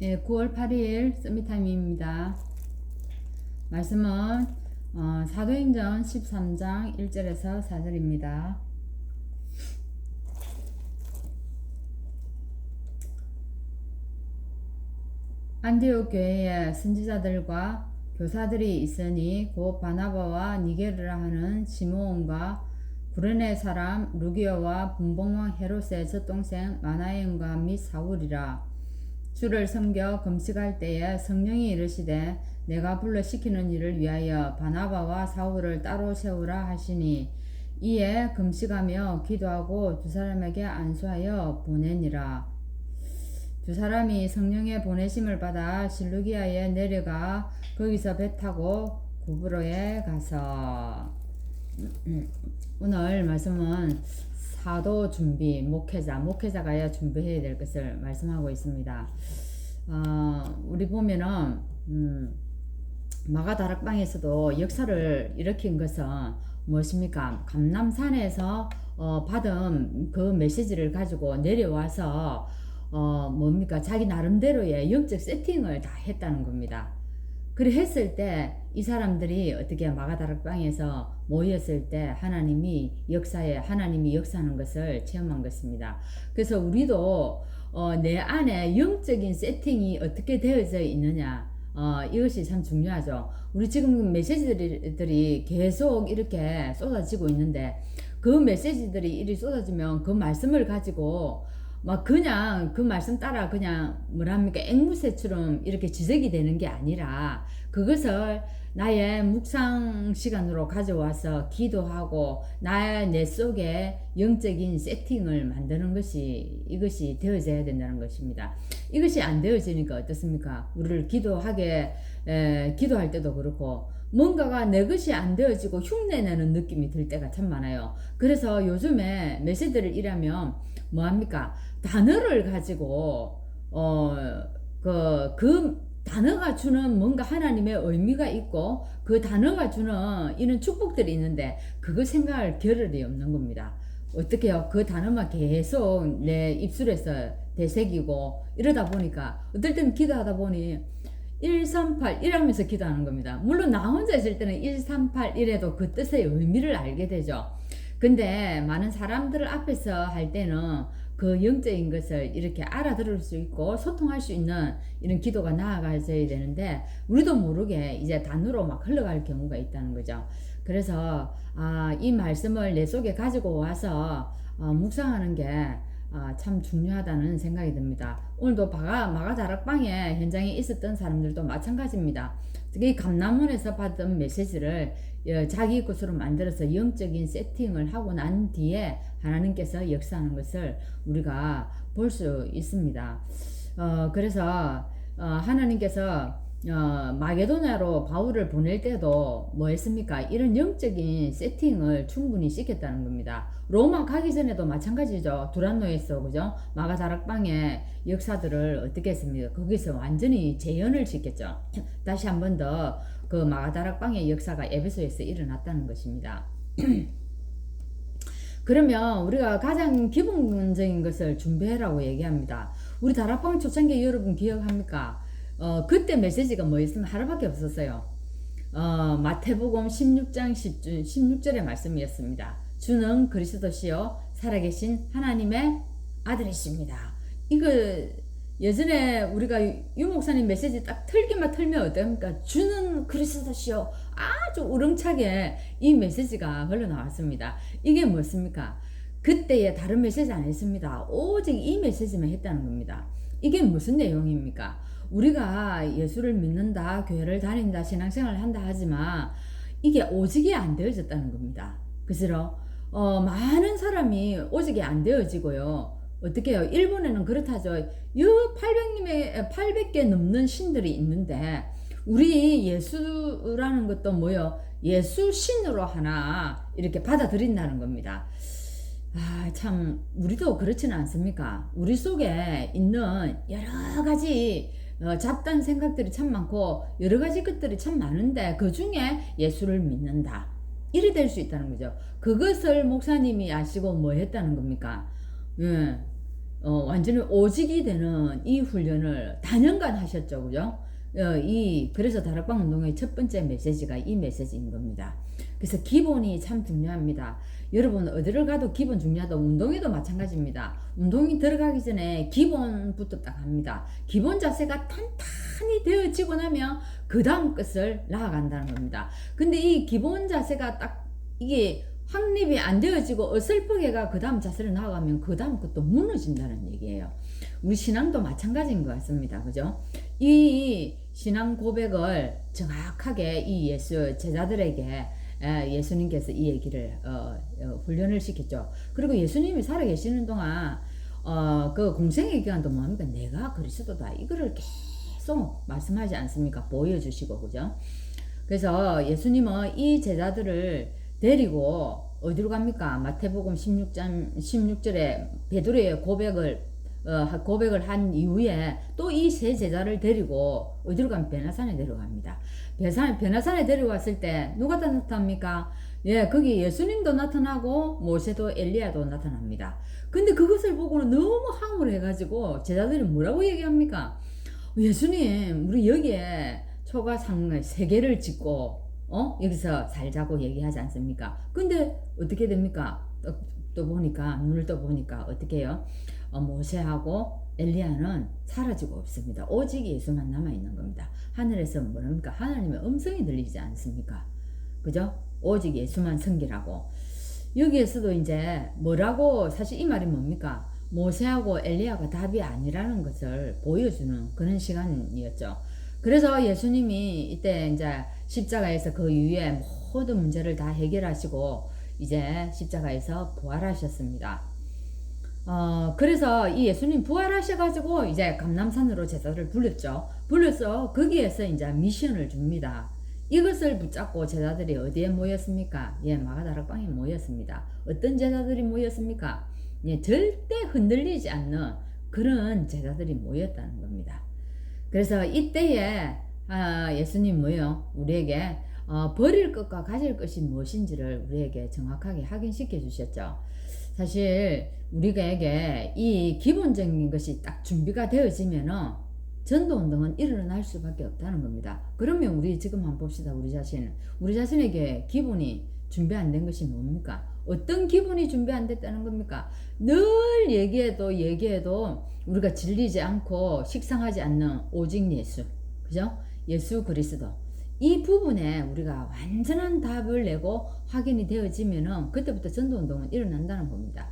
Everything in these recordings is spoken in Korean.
예, 9월 8일 서미타임입니다. 말씀은 어, 사도행전 13장 1절에서 4절입니다. 안디옥 교회에 선지자들과 교사들이 있으니 곧 바나바와 니게르라 하는 시므온과 구레네 사람 루기오와 분봉왕 헤롯의 젖동생 마나엔과 및 사울이라 주를 섬겨 금식할 때에 성령이 이르시되 내가 불러 시키는 일을 위하여 바나바와 사울을 따로 세우라 하시니 이에 금식하며 기도하고 두 사람에게 안수하여 보내니라. 두 사람이 성령의 보내심을 받아 실루기아에 내려가 거기서 배 타고 구브로에 가서. 오늘 말씀은 사도 준비 목회자 목회자가 준비해야 될 것을 말씀하고 있습니다. 어, 우리 보면은 음, 마가 다락방에서도 역사를 일으킨 것은 무엇입니까? 감남산에서 어, 받은 그 메시지를 가지고 내려와서 어, 뭡니까? 자기 나름대로의 영적 세팅을 다 했다는 겁니다. 그래 했을 때 이 사람들이 어떻게 마가다락방에서 모였을 때 하나님이 역사에 하나님이 역사하는 것을 체험한 것입니다. 그래서 우리도 어, 내 안에 영적인 세팅이 어떻게 되어져 있느냐 어, 이것이 참 중요하죠. 우리 지금 메시지들이 계속 이렇게 쏟아지고 있는데 그 메시지들이 이리 쏟아지면 그 말씀을 가지고 막 그냥 그 말씀 따라 그냥 뭐랍니까? 앵무새처럼 이렇게 지적이 되는 게 아니라 그것을 나의 묵상 시간으로 가져와서 기도하고 나의 내 속에 영적인 세팅을 만드는 것이 이것이 되어져야 된다는 것입니다. 이것이 안 되어지니까 어떻습니까? 우리를 기도하게 에, 기도할 때도 그렇고 뭔가가 내 것이 안 되어지고 흉내내는 느낌이 들 때가 참 많아요. 그래서 요즘에 메시지를 일하면 뭐합니까? 단어를 가지고 어그그 그 단어가 주는 뭔가 하나님의 의미가 있고 그 단어가 주는 이런 축복들이 있는데 그거 생각할 겨를이 없는 겁니다. 어떻게요? 그 단어만 계속 내 입술에서 되새기고 이러다 보니까 어떨 때는 기도하다 보니 138 이러면서 기도하는 겁니다. 물론 나 혼자 있을 때는 138 이래도 그 뜻의 의미를 알게 되죠. 근데 많은 사람들 앞에서 할 때는 그 영적인 것을 이렇게 알아들을 수 있고 소통할 수 있는 이런 기도가 나아가져야 되는데 우리도 모르게 이제 단으로 막 흘러갈 경우가 있다는 거죠. 그래서 아, 이 말씀을 내 속에 가지고 와서 어, 묵상하는 게 아, 참 중요하다는 생각이 듭니다. 오늘도 마가, 마가 다락방에 현장에 있었던 사람들도 마찬가지입니다. 특히 감남원에서 받은 메시지를 어, 자기 것으로 만들어서 영적인 세팅을 하고 난 뒤에 하나님께서 역사하는 것을 우리가 볼 수 있습니다. 어, 그래서 어, 하나님께서 어, 마게도나로 바울을 보낼 때도 뭐 했습니까? 이런 영적인 세팅을 충분히 시켰다는 겁니다. 로마 가기 전에도 마찬가지죠. 두란노에서 그죠? 마가 다락방의 역사들을 어떻게 했습니까? 거기서 완전히 재현을 시켰죠. 다시 한 번 더 그 마가 다락방의 역사가 에베소에서 일어났다는 것입니다. 그러면 우리가 가장 기본적인 것을 준비해라고 얘기합니다. 우리 다락방 초창기 여러분 기억합니까? 어, 그때 메시지가 뭐였으면 하루밖에 없었어요. 어, 마태복음 16장 10, 16절의 말씀이었습니다. 주는 그리스도시요 살아계신 하나님의 아들이십니다. 이거 예전에 우리가 유 목사님 메시지 딱 틀기만 틀면 어떡합니까? 주는 그리스도시요. 아주 우렁차게 이 메시지가 흘러나왔습니다. 이게 무엇입니까? 그때의 다른 메시지 안 했습니다. 오직 이 메시지만 했다는 겁니다. 이게 무슨 내용입니까? 우리가 예수를 믿는다, 교회를 다닌다, 신앙생활을 한다 하지만 이게 오직이 안 되어졌다는 겁니다. 그죠? 어, 많은 사람이 오직이 안 되어지고요. 어떻게 해요? 일본에는 그렇다죠. 요 800님의 800개 넘는 신들이 있는데 우리 예수라는 것도 뭐요? 예수 신으로 하나 이렇게 받아들인다는 겁니다. 아, 참 우리도 그렇지는 않습니까? 우리 속에 있는 여러 가지 어, 잡다한 생각들이 참 많고 여러 가지 것들이 참 많은데 그 중에 예수를 믿는다. 이래 될수 있다는 거죠. 그것을 목사님이 아시고 뭐 했다는 겁니까? 예. 어, 완전히 오직이 되는 이 훈련을 단연간 하셨죠, 그죠? 어, 이 그래서 다락방 운동의 첫 번째 메시지가 이 메시지인 겁니다. 그래서 기본이 참 중요합니다. 여러분 어디를 가도 기본 중요하다. 운동에도 마찬가지입니다. 운동이 들어가기 전에 기본부터 딱 합니다. 기본 자세가 탄탄 히 되어지고 나면 그 다음 것을 나아간다는 겁니다. 근데 이 기본 자세가 딱 이게 확립이 안 되어지고 어설프게가 그 다음 자세를 나아가면 그 다음 것도 무너진다는 얘기예요. 우리 신앙도 마찬가지인 것 같습니다. 그죠? 이 신앙 고백을 정확하게 이 예수 제자들에게 에, 예수님께서 이 얘기를 어, 어, 훈련을 시켰죠. 그리고 예수님이 살아 계시는 동안 어, 그 공생의 기간도 뭡니까? 내가 그리스도다. 이거를 계속 말씀하지 않습니까? 보여주시고 그죠? 그래서 예수님은 이 제자들을 데리고 어디로 갑니까? 마태복음 16장 16절에 베드로의 고백을 어, 고백을 한 이후에 또 이 세 제자를 데리고 어디로 가면 베나산에 데려갑니다. 베나산, 베나산에 데려갔을 때 누가 다 나타납니까? 예, 거기 예수님도 나타나고 모세도 엘리야도 나타납니다. 근데 그것을 보고는 너무 황홀해가지고 제자들이 뭐라고 얘기합니까? 예수님, 우리 여기에 초가 상을 세 개를 짓고 어 여기서 살자고 얘기하지 않습니까? 근데 어떻게 됩니까? 또, 또 보니까 눈을 떠 보니까 어떻게 해요? 어, 모세하고 엘리야는 사라지고 없습니다. 오직 예수만 남아 있는 겁니다. 하늘에서 뭐랍니까? 하나님의 음성이 들리지 않습니까? 그죠? 오직 예수만 성기라고. 여기에서도 이제 뭐라고 사실 이 말이 뭡니까? 모세하고 엘리야가 답이 아니라는 것을 보여주는 그런 시간이었죠. 그래서 예수님이 이때 이제 십자가에서 그 이후에 모든 문제를 다 해결하시고 이제 십자가에서 부활하셨습니다. 어, 그래서 이 예수님 부활하셔가지고 이제 감남산으로 제자를 불렀죠. 불러서 거기에서 이제 미션을 줍니다. 이것을 붙잡고 제자들이 어디에 모였습니까? 예, 마가다락방에 모였습니다. 어떤 제자들이 모였습니까? 예, 절대 흔들리지 않는 그런 제자들이 모였다는 겁니다. 그래서 이때에 아, 예수님 뭐요? 우리에게 어, 버릴 것과 가질 것이 무엇인지를 우리에게 정확하게 확인시켜 주셨죠. 사실 우리에게 이 기본적인 것이 딱 준비가 되어지면은 전도 운동은 일어날 수밖에 없다는 겁니다. 그러면 우리 지금 한번 봅시다. 우리 자신. 우리 자신에게 기본이 준비 안 된 것이 뭡니까? 어떤 기본이 준비 안 됐다는 겁니까? 늘 얘기해도 얘기해도 우리가 질리지 않고 식상하지 않는 오직 예수. 그죠? 예수 그리스도. 이 부분에 우리가 완전한 답을 내고 확인이 되어지면은 그때부터 전도 운동은 일어난다는 겁니다.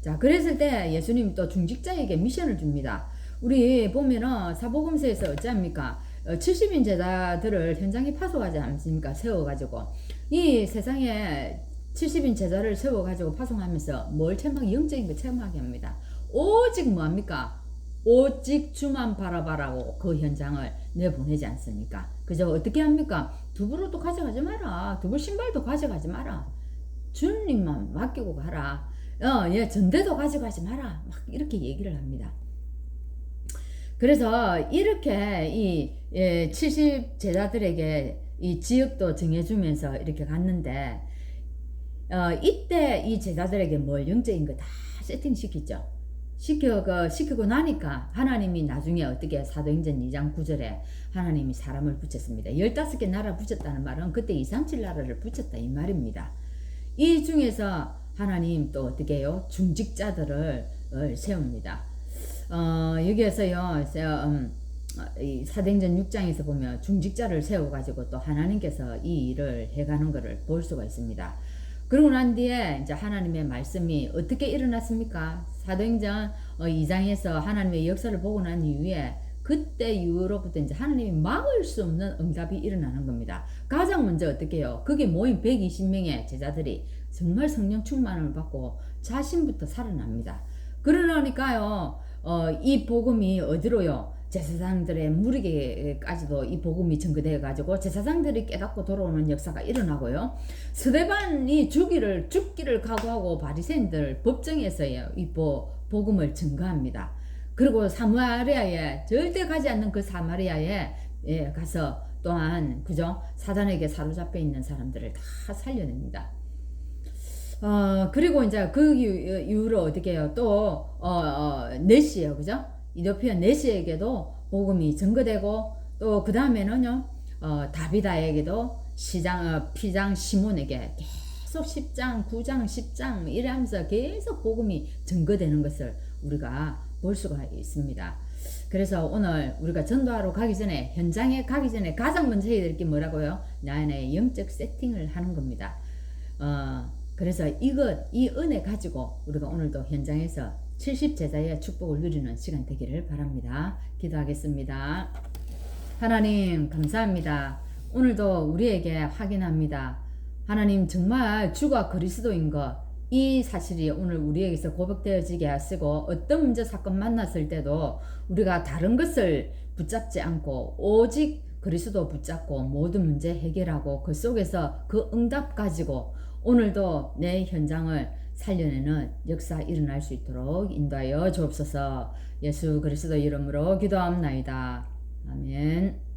자, 그랬을 때 예수님이 또 중직자에게 미션을 줍니다. 우리 보면은 사복음서에서 어찌합니까? 70인 제자들을 현장에 파송하지 않습니까? 세워가지고. 이 세상에 70인 제자를 세워가지고 파송하면서 뭘 체험하기, 영적인 거 체험하게 합니다. 오직 뭐합니까? 오직 주만 바라봐라고 그 현장을 내보내지 않습니까? 그죠? 어떻게 합니까? 두부로도 가져가지 마라. 두부 신발도 가져가지 마라. 주님만 맡기고 가라. 어, 예, 전대도 가져가지 마라. 막 이렇게 얘기를 합니다. 그래서 이렇게 이 예, 70 제자들에게 이 지역도 정해주면서 이렇게 갔는데 어, 이때 이 제자들에게 뭘 영적인 거 다 세팅시키죠. 시켜, 그, 시키고 나니까 하나님이 나중에 어떻게 사도행전 2장 9절에 하나님이 사람을 붙였습니다. 15개 나라 붙였다는 말은 그때 2, 3, 7 나라를 붙였다 이 말입니다. 이 중에서 하나님 또 어떻게 해요? 중직자들을 어, 세웁니다. 어, 여기에서요, 음, 이 사도행전 6장에서 보면 중직자를 세워가지고 또 하나님께서 이 일을 해가는 것을 볼 수가 있습니다. 그러고 난 뒤에 이제 하나님의 말씀이 어떻게 일어났습니까? 사도행전 2장에서 어, 하나님의 역사를 보고 난 이후에 그때 이후로부터 이제 하나님이 막을 수 없는 응답이 일어나는 겁니다. 가장 먼저 어떻게 해요? 거기 모인 120명의 제자들이 정말 성령 충만을 받고 자신부터 살아납니다. 그러니까요, 어, 이 복음이 어디로요? 제사장들의 무리에까지도 이 복음이 전거되어 가지고 제사장들이 깨닫고 돌아오는 역사가 일어나고요. 스데반이 죽기를 죽기를 각오하고 바리새인들 법정에서요 이 복음을 증거합니다. 그리고 사마리아에 절대 가지 않는 그 사마리아에 예, 가서 또한 그죠 사단에게 사로잡혀 있는 사람들을 다 살려냅니다. 어, 그리고 이제 그 이후- 이후로 어떻게 해요? 또, 어, 어, 내시예요. 그죠? 이도피아 내시에게도 복음이 증거되고, 또 그 다음에는요, 어, 다비다에게도 시장, 어, 피장 시몬에게 계속 10장, 9장, 10장 이러면서 계속 복음이 증거되는 것을 우리가 볼 수가 있습니다. 그래서 오늘 우리가 전도하러 가기 전에 현장에 가기 전에 가장 먼저 해야 될 게 뭐라고요? 나의 영적 세팅을 하는 겁니다. 어, 그래서 이것 이 은혜 가지고 우리가 오늘도 현장에서 70 제자의 축복을 누리는 시간 되기를 바랍니다. 기도하겠습니다. 하나님 감사합니다. 오늘도 우리에게 확인합니다. 하나님 정말 주가 그리스도인 것. 이 사실이 오늘 우리에게서 고백되어지게 하시고 어떤 문제 사건 만났을 때도 우리가 다른 것을 붙잡지 않고 오직 그리스도 붙잡고 모든 문제 해결하고 그 속에서 그 응답 가지고 오늘도 내 현장을 살려내는 역사 일어날 수 있도록 인도하여 주옵소서 예수 그리스도 이름으로 기도합나이다. 아멘.